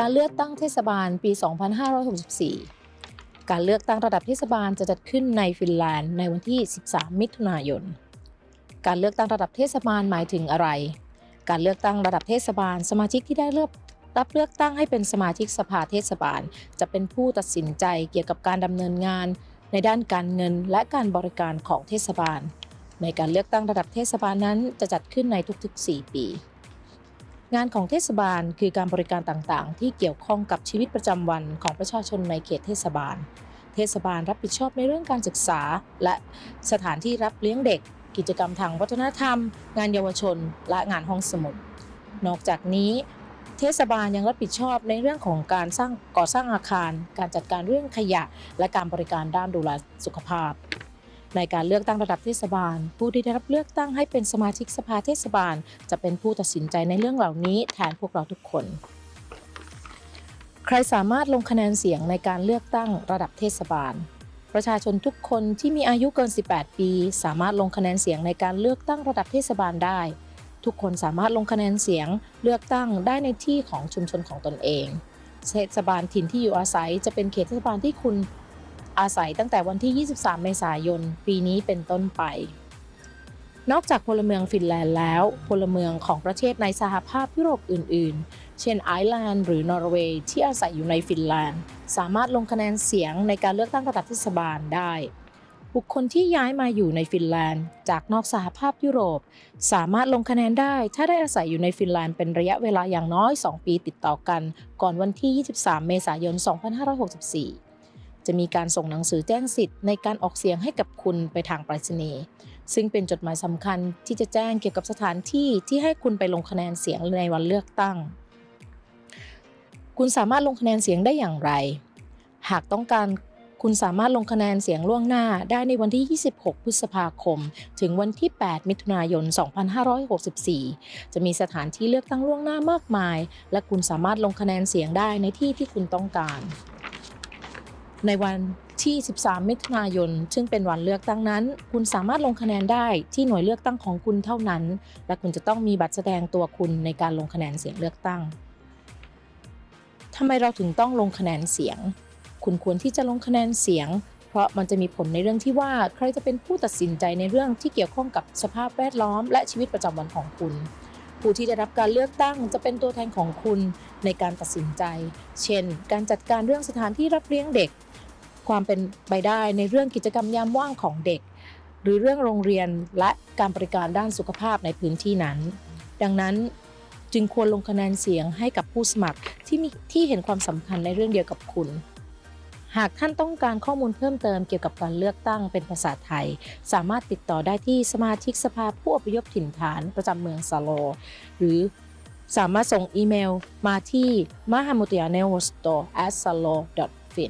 การเลือกตั้งเทศบาลปี 2564 การเลือกตั้งระดับเทศบาลจะจัดขึ้นในฟินแลนด์ในวันที่ 13 มิถุนายน การเลือกตั้งระดับเทศบาลหมายถึงอะไร การเลือกตั้งระดับเทศบาล สมาชิกที่ได้เลือกรับเลือกตั้งให้เป็นสมาชิกสภาเทศบาล จะเป็นผู้ตัดสินใจเกี่ยวกับการดำเนินงาน ในด้านการเงินและการบริการของเทศบาล ในการเลือกตั้งระดับเทศบาลนั้นจะจัดขึ้นในทุกๆ 4 ปี งานของเทศบาลคือการบริการต่างๆ ที่เกี่ยวข้องกับชีวิตประจำวันของประชาชนในเขตเทศบาล เทศบาลรับผิดชอบในเรื่องการศึกษา และสถานที่รับเลี้ยงเด็ก กิจกรรมทางวัฒนธรรม งานเยาวชน และงานห้องสมุด นอกจากนี้ เทศบาลยังรับผิดชอบในเรื่องของการสร้างก่อสร้างอาคาร การจัดการเรื่องขยะ และการบริการด้านดูแลสุขภาพ ในการเลือกตั้งระดับเทศบาล ผู้ที่ได้รับเลือกตั้งให้เป็นสมาชิกสภาเทศบาล จะเป็นผู้ตัดสินใจในเรื่องเหล่านี้แทนพวกเราทุกคน ใครสามารถลงคะแนนเสียงในการเลือกตั้งระดับเทศบาล ประชาชนทุกคนที่มีอายุเกิน 18 ปี สามารถลงคะแนนเสียงในการเลือกตั้งระดับเทศบาลได้ ทุกคนสามารถลงคะแนนเสียงเลือกตั้งได้ในที่ของชุมชนของตนเองเทศบาลถิ่นที่อยู่อาศัยจะเป็นเขตเทศบาลที่คุณ อาศัยตั้งแต่วันที่ 23 เมษายน ปีนี้เป็นต้นไป นอกจากพลเมืองฟินแลนด์แล้ว พลเมืองของประเทศในสหภาพยุโรปอื่น ๆ เช่นไอร์แลนด์หรือนอร์เวย์ที่อาศัยอยู่ในฟินแลนด์ สามารถลงคะแนนเสียงในการเลือกตั้งระดับเทศบาลได้ บุคคลที่ย้ายมาอยู่ในฟินแลนด์ จากนอกสหภาพยุโรป สามารถลงคะแนนได้ถ้าได้อาศัยอยู่ในฟินแลนด์เป็นระยะเวลาอย่างน้อย 2 ปีติดต่อกัน ก่อนวันที่ 23 เมษายน 2564 จะมีการส่งหนังสือแจ้งสิทธิ์ในการออกเสียงให้กับคุณไปทางไปรษณีย์ซึ่งเป็นจดหมายสำคัญที่จะแจ้งเกี่ยวกับสถานที่ที่ให้คุณไปลงคะแนนเสียงในวันเลือกตั้ง คุณสามารถลงคะแนนเสียงได้อย่างไร หากต้องการคุณสามารถลงคะแนนเสียงล่วงหน้าได้ในวันที่ 26 พฤษภาคม ถึงวันที่ 8 มิถุนายน 2564 จะมีสถานที่เลือกตั้งล่วงหน้ามากมาย และคุณสามารถลงคะแนนเสียงได้ในที่ที่คุณต้องการ ในวันที่ 13 มิถุนายน ซึ่งเป็นวันเลือกตั้งนั้น คุณสามารถลงคะแนนได้ที่หน่วยเลือกตั้งของคุณเท่านั้น และคุณจะต้องมีบัตรแสดงตัวคุณในการลงคะแนนเสียงเลือกตั้งทำไมเราถึงต้องลงคะแนนเสียง คุณควรที่จะลงคะแนนเสียง เพราะมันจะมีผลในเรื่องที่ว่าใครจะเป็นผู้ตัดสินใจในเรื่องที่เกี่ยวข้องกับสภาพแวดล้อม และชีวิตประจำวันของคุณ ผู้ที่ได้รับการเลือกตั้งจะเป็นตัวแทนของคุณในการตัดสินใจ เช่น การจัดการเรื่องสถานที่รับเลี้ยงเด็ก ความเป็นไปได้ในเรื่องกิจกรรมยามว่างของเด็ก หรือเรื่องโรงเรียนและการบริการด้านสุขภาพในพื้นที่นั้น ดังนั้นจึงควรลงคะแนนเสียงให้กับผู้สมัครที่มีที่เห็นความสำคัญในเรื่องเดียวกับคุณ หากท่านต้องการข้อมูลเพิ่มเติมเกี่ยวกับการเลือกตั้งเป็นภาษาไทย สามารถติดต่อได้ที่สมาชิกสภาผู้อพยพถิ่นฐานประจำเมืองซาโล หรือสามารถส่งอีเมลมาที่ mahamudiyanevosto@salo.fi